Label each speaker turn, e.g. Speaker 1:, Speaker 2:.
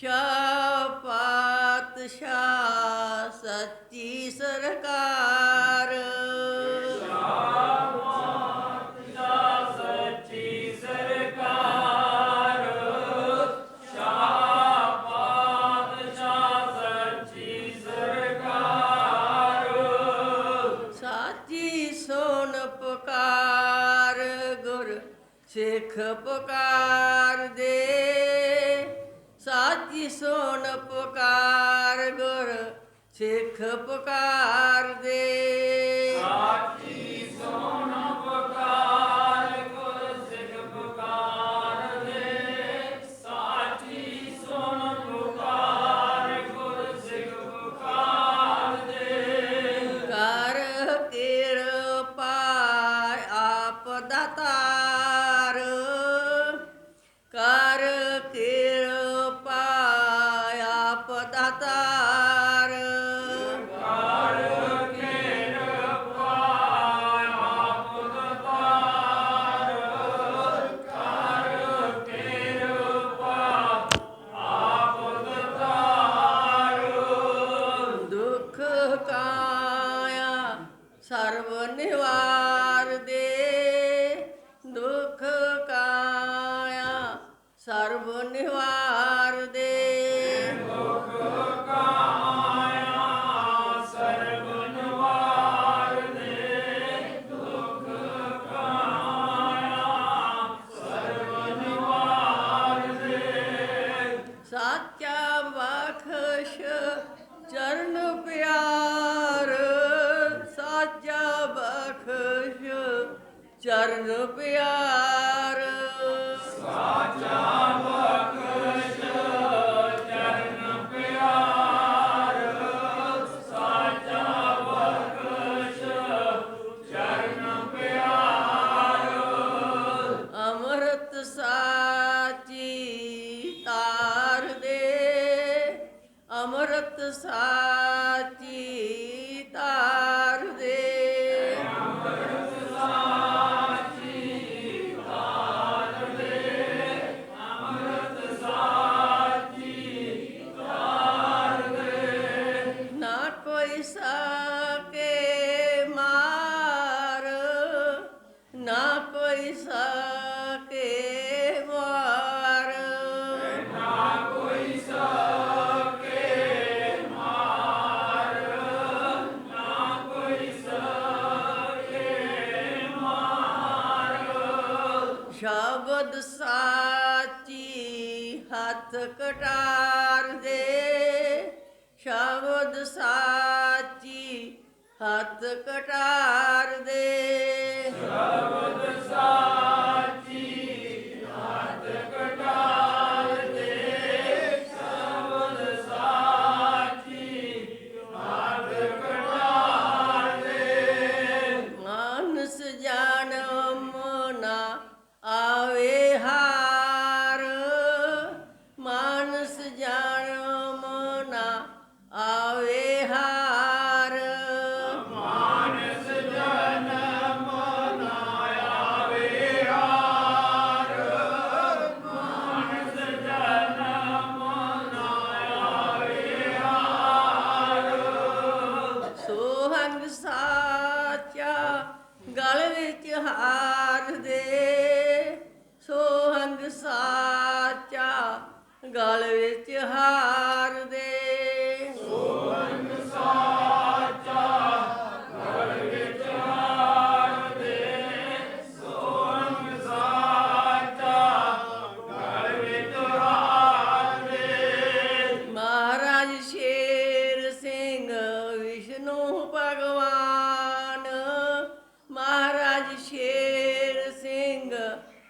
Speaker 1: ਸ਼ਾਹ ਪਾਤਸ਼ਾਹ ਸੱਚੀ ਸਰਕਾਰ। ਸਾਚੀ ਸੋਨ ਪੁਕਾਰ ਗੁਰ ਸਿੱਖ ਪੁਕਾਰ ਦੇ ਸਾਚੀ ਸੋਨ ਪੁਕਾਰ ਗੁਰ ਸਿੱਖ ਪੁਕਾਰ ਦੇ। ਸਾਚਾ ਬਖਸ਼ ਚਰਨ ਪਿਆਰ ਸਾਚਾ ਬਖਸ਼ ਚਰਨ ਪਿਆਰ ਅੰਮ੍ਰਿਤ ਅੰਮ੍ਰਿਤ ਸਾਚੀ ਸ਼ਬਦ ਸਾਚੀ ਹੱਥ ਕਟਾਰ ਦੇ। ਸ਼ਬਦ ਸਾਚੀ ਹੱਥ ਕਟਾਰ ਦੇ। ਸੋਹੰਗ ਸਾਚਾ ਗਲ ਵਿੱਚ ਹਾਰ ਦੇ। ਸੋ ਹੰਗ ਸਾਚਾ ਗਲ ਵਿੱਚ ਹਾਰ